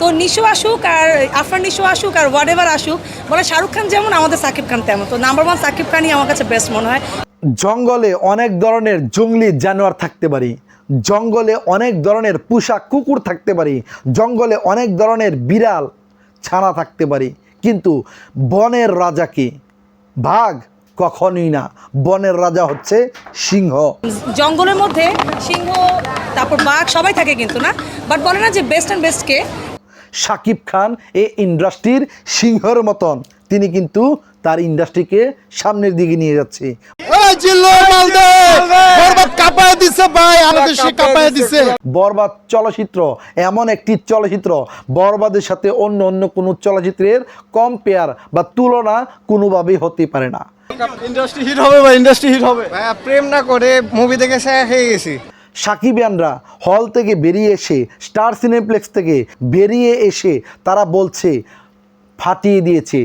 তো নিশো আসুক আর আফরান নিশো আসুক আর হোয়াট এভার আসুক বলে শাহরুখ খান যেমন আমাদের সাকিব খান তেমন। তো নাম্বার ওয়ান সাকিব খানই আমার কাছে বেস্ট মনে হয়। জঙ্গলে অনেক ধরনের জঙ্গলি জানোয়ার থাকতে পারি। জঙ্গলে অনেক ধরনের পোষা কুকুর থাকতে পারি। জঙ্গলে অনেক ধরনের বিড়াল ছানা থাকতে পারি। কিন্তু বনের রাজাকে বাঘ কখনোই না। বনের রাজা হচ্ছে সিংহ। জঙ্গলের মধ্যে সিংহ তারপর বাঘ সবাই থাকে কিন্তু না। বাট বলে না যে বেস্ট অ্যান্ড বেস্ট কে? শাকিব খান এই ইন্ডাস্ট্রির সিংহর মতন। তিনি কিন্তু তার ইন্ডাস্ট্রিকে সামনের দিকে নিয়ে যাচ্ছে। বরবাদ চলচ্চিত্র এমন একটি চলচ্চিত্র বরবাদের সাথে অন্য অন্য কোনো চলচ্চিত্রের কম্পেয়ার বা তুলনা কোনোভাবেই হতে পারে না। ইন্ডাস্ট্রি হিট হবে ভাই ইন্ডাস্ট্রি হিট হবে। প্রেম না করে মুভি দেখে সে হয়ে গেছি। সাকিবিয়ানরা হল থেকে বেরিয়ে এসে স্টার সিনেপ্লেক্স থেকে বেরিয়ে এসে তারা বলছে ফাটিয়ে দিয়েছে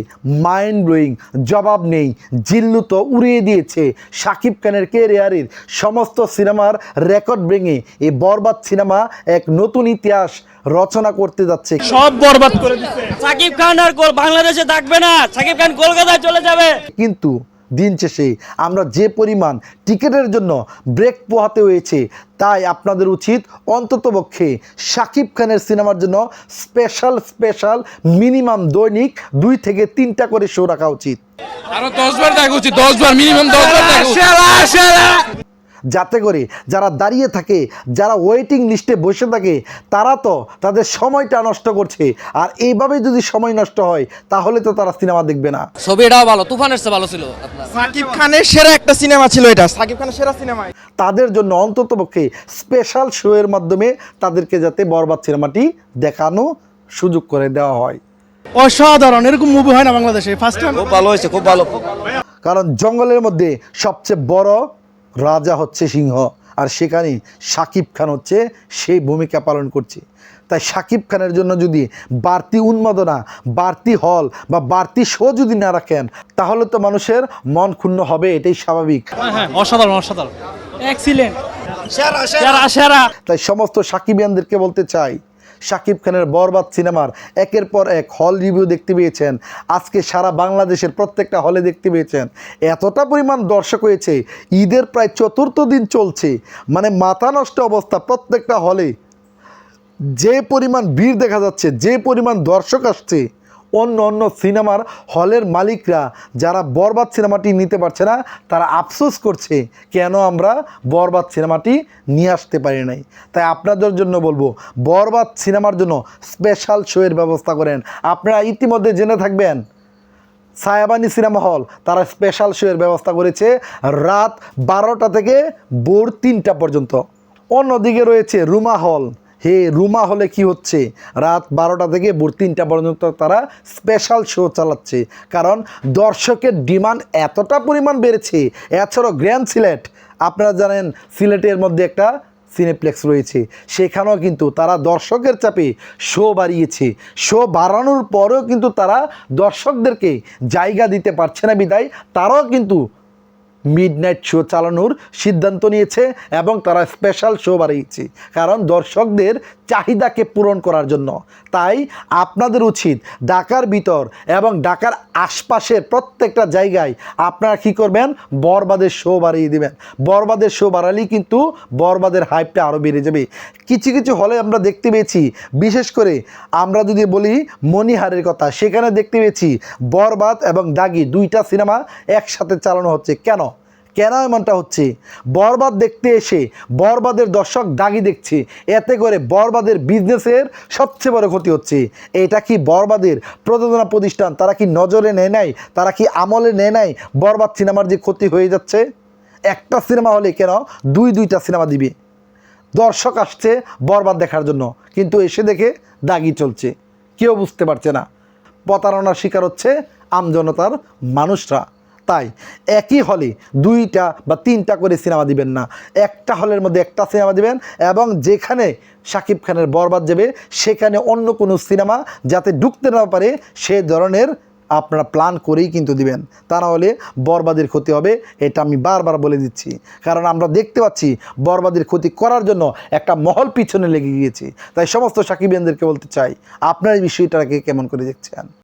মাইন্ড ব্লোয়িং জবাব নেই জিল্লু তো উড়িয়ে দিয়েছে। সাকিব খানের কেরিয়ারের সমস্ত সিনেমার রেকর্ড ভেঙে এই বরবাদ সিনেমা এক নতুন ইতিহাস রচনা করতে যাচ্ছে। সব বরবাদ করে দিছে। সাকিব খান আর বাংলাদেশে থাকবে না। সাকিব খান কলকাতায় চলে যাবে। কিন্তু দিন শেষে আমরা যে পরিমাণ টিকিটের জন্য ব্রেক পোহাতে হয়েছে তাই আপনাদের উচিত অন্ততপক্ষে শাকিব খানের সিনেমার জন্য স্পেশাল স্পেশাল মিনিমাম দৈনিক দুই থেকে তিনটা করে শো রাখা উচিত আরও দশবার দেখা উচিত দশবার মিনিমাম দশবার উচিত। যাতে করে যারা দাঁড়িয়ে থাকে যারা ওয়েটিং লিস্টে বসে থাকে তারা তো তাদের সময়টা নষ্ট করছে। আর এইভাবে যদি সময় নষ্ট হয় তাহলে তো তারা সিনেমা দেখবে না। ছবিটাও ভালো তুফানের চেয়ে ভালো ছিল সাকিব খানের সেরা একটা সিনেমা ছিল এটা সাকিব খানের সেরা সিনেমা তাদের জন্য অন্ততপক্ষে স্পেশাল শো এর মাধ্যমে তাদেরকে যাতে বরবাদ সিনেমাটি দেখানো সুযোগ করে দেওয়া হয়। অসাধারণ এরকম মুভি হয় না বাংলাদেশে ফার্স্ট টাইম খুব ভালো হয়েছে খুব ভালো। কারণ জঙ্গলের মধ্যে সবচেয়ে বড় রাজা হচ্ছে সিংহ আর সেখানে সাকিব খান হচ্ছে সেই ভূমিকা পালন করছে। তাই সাকিব খানের জন্য যদি বাড়তি উন্মাদনা বাড়তি হল বা বাড়তি শো যদি না রাখেন তাহলে তো মানুষের মন ক্ষুণ্ণ হবে এটাই স্বাভাবিক। হ্যাঁ অসাধারণ অসাধারণ। সেরা। তাই সমস্ত সাকিবিয়ানদেরকে বলতে চাই সাকিব খানের বরবাদ সিনেমার একের পর এক হল রিভিউ দেখতে পেয়েছেন। আজকে সারা বাংলাদেশের প্রত্যেকটা হলে দেখতে পেয়েছেন। এতটা পরিমাণ দর্শক হয়েছে, ঈদের প্রায় চতুর্থ দিন চলছে। মানে মাথা নষ্ট অবস্থা প্রত্যেকটা হলে। যে পরিমাণ ভিড় দেখা যাচ্ছে, যে পরিমাণ দর্শক আসছে অন্য অন্য সিনেমার হলের মালিকরা যারা বরবাদ সিনেমাটি নিতে পারছে না, তারা আফসোস করছে কেন আমরা বরবাদ সিনেমাটি নিয়ে আসতে পারি নাই। তাই আপনাদের জন্য বলব, বরবাদ সিনেমার জন্য স্পেশাল শোয়ের ব্যবস্থা করেন। আপনারা ইতিমধ্যে জেনে থাকবেন সায়াবানি সিনেমা হল তারা স্পেশাল শোয়ের ব্যবস্থা করেছে রাত বারোটা থেকে ভোর তিনটা পর্যন্ত। অন্যদিকে রয়েছে রুমা হল। হে রুমা হলে কি হচ্ছে? রাত বারোটা থেকে ভোর তিনটা পর্যন্ত তারা স্পেশাল শো চালাচ্ছে। কারণ দর্শকের ডিমান্ড এতটা পরিমাণ বেড়েছে। এছাড়াও গ্র্যান্ড সিলেট আপনারা জানেন সিলেটের মধ্যে একটা সিনেপ্লেক্স রয়েছে। সেখানেও কিন্তু তারা দর্শকের চাপে শো বাড়িয়েছে। শো বাড়ানোর পরেও কিন্তু তারা দর্শকদেরকে জায়গা দিতে পারছে না বিদায়। তারাও কিন্তু মিডনাইট শো চালানোর সিদ্ধান্ত নিয়েছে এবং তারা স্পেশাল শো বাড়িয়েছে কারণ দর্শকদের চাহিদাকে পূরণ করার জন্য। তাই আপনাদের উচিত ঢাকার ভিতর এবং ঢাকার আশপাশের প্রত্যেকটা জায়গায় আপনারা কী করবেন? বরবাদের শো বাড়িয়ে দেবেন। বরবাদের শো বাড়ালেই কিন্তু বরবাদের হাইপটা আরও বেড়ে যাবে। কিছু কিছু হলে আমরা দেখতে পেয়েছি, বিশেষ করে আমরা যদি বলি মণিহারের কথা, সেখানে দেখতে পেয়েছি বরবাদ এবং দাগি দুইটা সিনেমা একসাথে চালানো হচ্ছে। কেন? কেন এমনটা হচ্ছে, বরবাদ দেখতে এসে বরবাদের দর্শক দাগি দেখছে, এতে করে বরবাদের বিজনেসের সবচেয়ে বড় ক্ষতি হচ্ছে। এটা কি বরবাদের প্রযোজনা প্রতিষ্ঠান? তারা কি নজরে নেয় নাই? তারা কি আমলে নেয় নাই বরবাদ সিনেমার যে ক্ষতি হয়ে যাচ্ছে? একটা সিনেমা হলে কেন দুই, দুইটা সিনেমা দিবে? দর্শক আসছে বরবাদ দেখার জন্য, কিন্তু এসে দেখে দাগি চলছে। কেউ বুঝতে পারছে না। প্রতারণার শিকার হচ্ছে আমজনতার মানুষরা। তাই একই হলে দুইটা বা তিনটা করে সিনেমা দিবেন না। একটা হলের মধ্যে একটা সিনেমা দিবেন এবং যেখানে শাকিব খানের বরবাদ যাবে, সেখানে অন্য কোনো সিনেমা যাতে ঢুকতে না পারে, সে ধরনের আপনারা প্ল্যান করেই কিন্তু দিবেন। তা না হলে বরবাদের ক্ষতি হবে, এটা আমি বারবার বলে দিচ্ছি। কারণ আমরা দেখতে পাচ্ছি বরবাদের ক্ষতি করার জন্য একটা মহল পিছনে লেগে গিয়েছে। তাই সমস্ত সাকিবিয়ানদেরকে বলতে চাই, আপনার এই বিষয়টাকে কেমন করে দেখছেন?